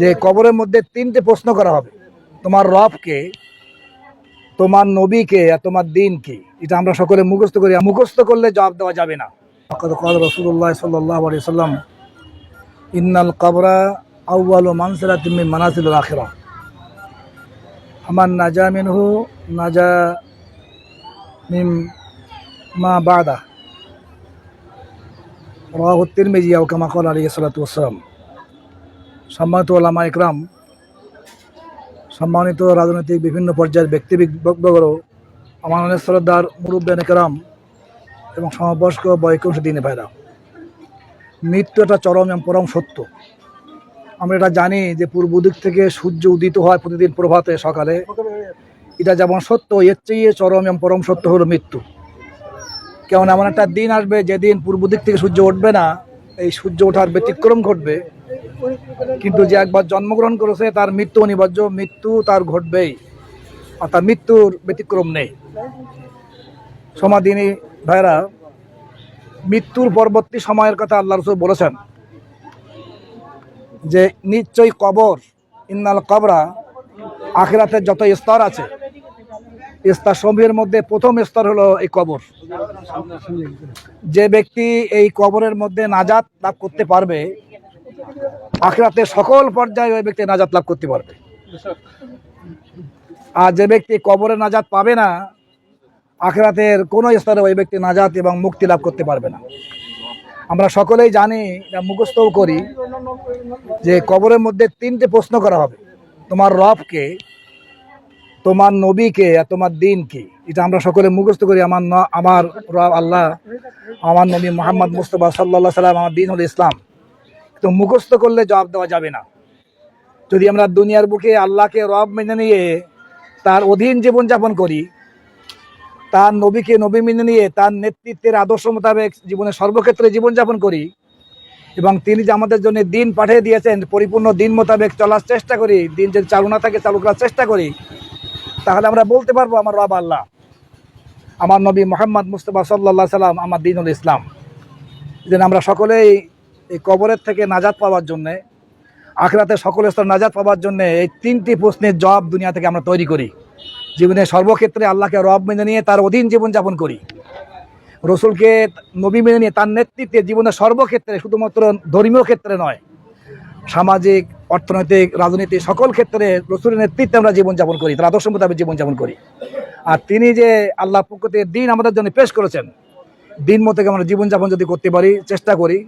যে কবরের মধ্যে তিনটে প্রশ্ন করা হবে। তোমার রবকে, তোমার নবীকে আর তোমার দিন কি এটা আমরা সকলে মুখস্থ করি। মুখস্থ করলে জবাব দেওয়া যাবে না। কদ রসুল্লাহ সাল্লাম ইন্নাল কবরা আউ্বাল মানসেরা তুমি মানাসিল আখেরা। আমার নাজা মিনহু, নাজা মিম মা বাদা। রাহুত্তির মেজিয়া কামাকল আলী সালাত সম্মানিত ওলামা একরাম, সম্মানিত রাজনৈতিক বিভিন্ন পর্যায়ের ব্যক্তি বক্তব্য আমার অনেক শ্রদ্ধার মুরব্বেন একরাম এবং সমবয়স্ক বয়কংশ দিনে ভাইরা মৃত্যু একটা চরম এবং পরম সত্য। আমরা এটা জানি যে পূর্ব দিক থেকে সূর্য উদিত হয় প্রতিদিন প্রভাতে সকালে। এটা যেমন সত্য, এর চেয়ে চরম এবং পরম সত্য হলো মৃত্যু। কেমন এমন একটা দিন আসবে যেদিন পূর্ব দিক থেকে সূর্য উঠবে না, এই সূর্য ওঠার ব্যতিক্রম ঘটবে। কিন্তু যে একবার জন্মগ্রহণ করেছে, তার মৃত্যু অনিবার্য, মৃত্যু তার ঘটবেই তার মৃত্যুর ব্যতিক্রম নেই। সমাধিনী ভাইরা, মৃত্যুর পরবর্তী সময়ের কথা আল্লাহ রসুল বলেছেন, যে নিশ্চয়ই কবর, ইন্নাল কবরা আখেরাতের যত স্তর আছে, স্তর সমূহের মধ্যে প্রথম স্তর হলো এই কবর। যে ব্যক্তি এই কবরের মধ্যে নাজাত লাভ করতে পারবে আখরাতে সকল পর্যায়ে ওই ব্যক্তি নাজাত লাভ করতে পারবে। আর যে ব্যক্তি কবরে নাজাত পাবে না আখরাতের কোনো স্তরে ওই ব্যক্তি নাজাত এবং মুক্তি লাভ করতে পারবে না। আমরা সকলেই জানি, এটা মুখস্থও করি, যে কবরের মধ্যে তিনটে প্রশ্ন করা হবে। তোমার রবকে, তোমার নবীকে আর তোমার দিন কি এটা আমরা সকলে মুখস্থ করি, আমার আমার রব আল্লাহ, আমার নবী মোহাম্মদ মুস্তফা সাল্লাহ সাল্লাম আমার দিন হলো ইসলাম। তো মুখস্থ করলে জবাব দেওয়া যাবে না। যদি আমরা দুনিয়ার বুকে আল্লাহকে রব মেনে নিয়ে তার অধীন জীবনযাপন করি, তার নবীকে নবী মেনে নিয়ে তার নেতৃত্বের আদর্শ মোতাবেক জীবনের সর্বক্ষেত্রে জীবনযাপন করি এবং তিনি যে আমাদের জন্য দিন পাঠিয়ে দিয়েছেন, পরিপূর্ণ দিন মোতাবেক চলার চেষ্টা করি, দিন যদি চালু না থাকে চালু করার চেষ্টা করি, তাহলে আমরা বলতে পারব আমার রব আল্লাহ। আমার নবী মোহাম্মদ মুস্তফা সাল্লাহ সাল্লাম আমার দিন হল ইসলাম যেন আমরা সকলেই এই কবরের থেকে নাজাদ পাওয়ার জন্যে, আখরাতে সকল স্তর নাজাদ পাওয়ার জন্য এই তিনটি প্রশ্নের জবাব দুনিয়া থেকে আমরা তৈরি করি। জীবনের সর্বক্ষেত্রে আল্লাহকে রব মেনে নিয়ে তার অধীন জীবনযাপন করি। রসুলকে নবী মেনে নিয়ে তার নেতৃত্বে জীবনের সর্বক্ষেত্রে শুধুমাত্র ধর্মীয় ক্ষেত্রে নয়, সামাজিক, অর্থনৈতিক, রাজনীতি সকল ক্ষেত্রে রসুলের নেতৃত্বে আমরা জীবনযাপন করি, তার আদর্শ মোতাবেক জীবনযাপন করি। আর তিনি যে আল্লাহ পক্ষতে দিন আমাদের জন্য পেশ করেছেন, দিন মতো আমরা জীবনযাপন যদি করতে পারি, চেষ্টা করি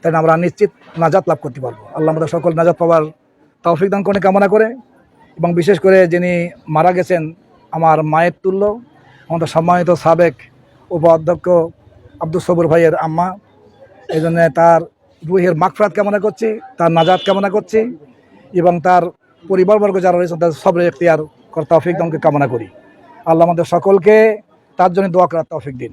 তাহলে আমরা নিশ্চিত নাজাত লাভ করতে পারব। আল্লাহ আমাদের সকল নাজাত পাওয়ার তৌফিক দান করে কামনা করে। এবং বিশেষ করে যিনি মারা গেছেন, আমার মায়ের তুল্য, আমাদের সম্মানিত সাবেক উপাধ্যক্ষ আব্দুল সবুর ভাইয়ের আম্মা। এই জন্যে তার রুহের মাগফরাত কামনা করছি, তার নাজাত কামনা করছি, এবং তার পরিবারবর্গ যারা রয়েছেন তাদের সব এখতিয়ার করার তৌফিক দানকে কামনা করি। আল্লাহ আমাদের সকলকে তার জন্য দোয়া করার তৌফিক দিন।